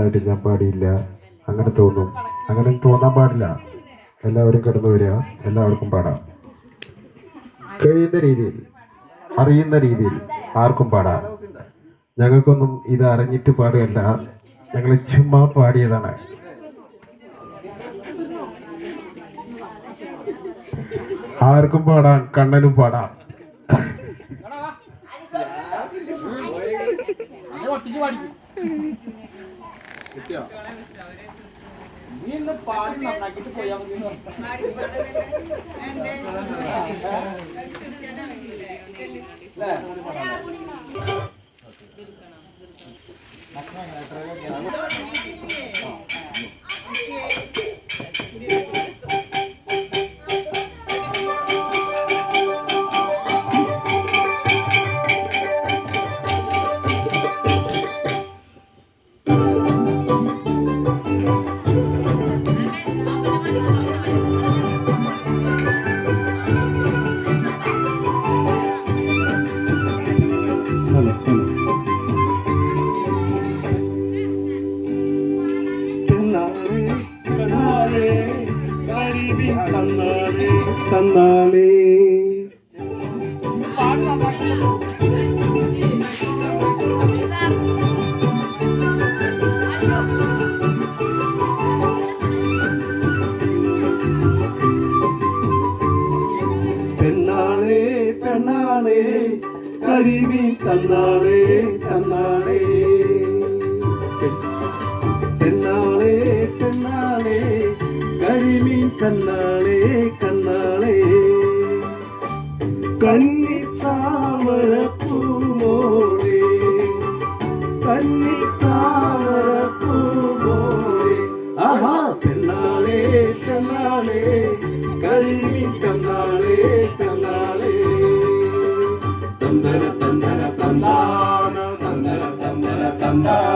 ആയിട്ട് ഞാൻ പാടിയില്ല അങ്ങനെ തോന്നും അങ്ങനെ തോന്നാൻ പാടില്ല എല്ലാവരും കിടന്നു വരിക എല്ലാവർക്കും പാടാം കഴിയുന്ന രീതിയിൽ അറിയുന്ന രീതിയിൽ ആർക്കും പാടാം ഞങ്ങൾക്കൊന്നും ഇത് അറിഞ്ഞിട്ട് പാടുകയല്ല ഞങ്ങൾ ചുമ്മാ പാടിയതാണ് ആർക്കും പാടാൻ കണ്ണനും പാടാം ഒട്ടിച്ച് പാടിക്കും കിട്ടിയോ നീ ഇന്ന് പാടി നന്നാക്കിട്ട് പോയാ മതി അല്ലേ தன்னாலே தன்னாலே பெண்ணாலே பெண்ணாலே கருவி தன்னாலே கரிமீன் கண்ணாலே கண்ணாலே கண்ணி தாமர பூமோரே கண்ணி தாமர பூமோரே ஆஹா பெண்ணாலே கண்ணாலே கரிமீன் கண்ணாலே கண்ணாலே தந்தர தந்தர தந்தான தந்தர தந்தர தந்தான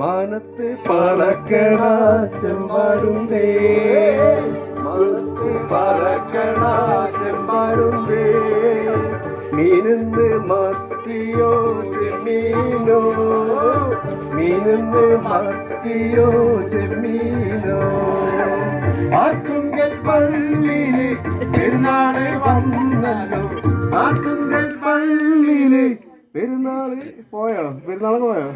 മാനത്ത് പറക്കണ ചെമ്പാരുണ്ടേ മാനത്ത് പറക്കണ ചെമ്പാരുണ്ടേ മീനിന്ന് മത്തിയോ ചെമ്മീനോ മീനിന്ന് മത്തിയോ ചെമ്മീനോ ആത്തുങ്കൽ പള്ളിയില് പെരുന്നാളെ വന്നല്ലോ ആത്തുങ്കൽ പള്ളിയില് പെരുന്നാള് പോയോ പെരുന്നാളൊക്കെ പോയോ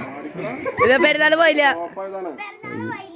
പെരുന്നാള് പോയില്ല